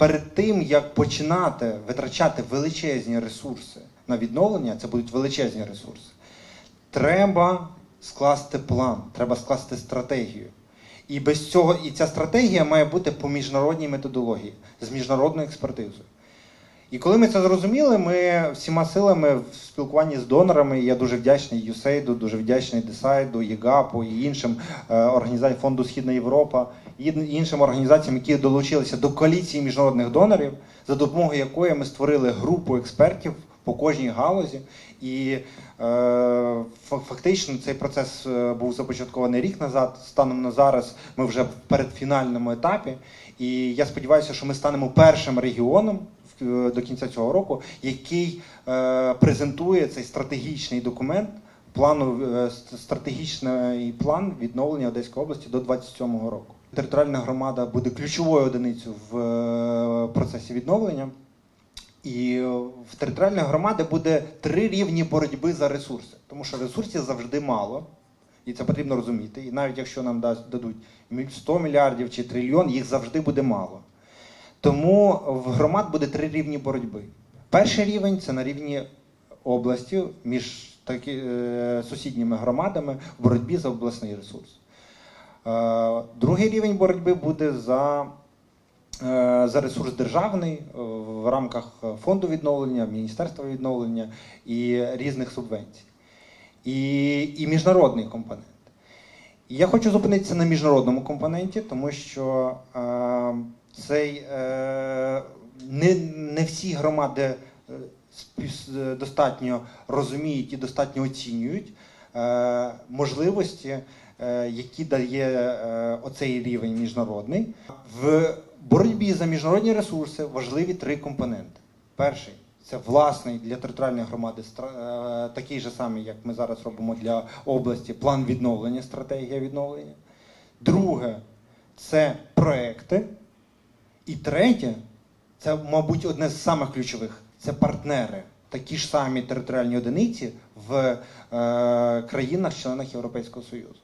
перед тим, як починати витрачати величезні ресурси на відновлення, це будуть величезні ресурси, треба скласти план, треба скласти стратегію. І без цього, і ця стратегія має бути по міжнародній методології з міжнародною експертизою. І коли ми це зрозуміли, ми всіма силами в спілкуванні з донорами, я дуже вдячний ЮСЕЙДу, дуже вдячний Десайду, ЄГАПу і іншим е, організаціям фонду Східна Європа, іншим організаціям, які долучилися до коаліції міжнародних донорів, за допомогою якої ми створили групу експертів по кожній галузі. І е, фактично цей процес е, був започаткований рік назад. Станом на зараз ми вже в передфінальному етапі. І я сподіваюся, що ми станемо першим регіоном до кінця цього року, який е, презентує цей стратегічний документ. Плану е, стратегічний план відновлення Одеської області до 27-го року. Територіальна громада буде ключовою одиницею в е, процесі відновлення. І в територіальної громади буде три рівні боротьби за ресурси, тому що ресурсів завжди мало, і це потрібно розуміти. І навіть якщо нам дадуть 100 мільярдів чи трильйон, їх завжди буде мало. Тому в громад буде три рівні боротьби. Перший рівень це на рівні області між такі, е, сусідніми громадами в боротьбі за обласний ресурс. Е, другий рівень боротьби буде за, е, за ресурс державний е, в рамках фонду відновлення, Міністерства відновлення і різних субвенцій. І, і міжнародний компонент. Я хочу зупинитися на міжнародному компоненті, тому що е, цей е, не, не всі громади достатньо розуміють і достатньо оцінюють можливості, е, які дає е, оцей рівень міжнародний. В боротьбі за міжнародні ресурси важливі три компоненти. Перший це власний для територіальної громади е, такий же самий, як ми зараз робимо для області, план відновлення, стратегія відновлення. Друге це проекти. І третє, це, мабуть, одне з самих ключових це партнери. Такі ж самі територіальні одиниці в е, країнах-членах Європейського Союзу.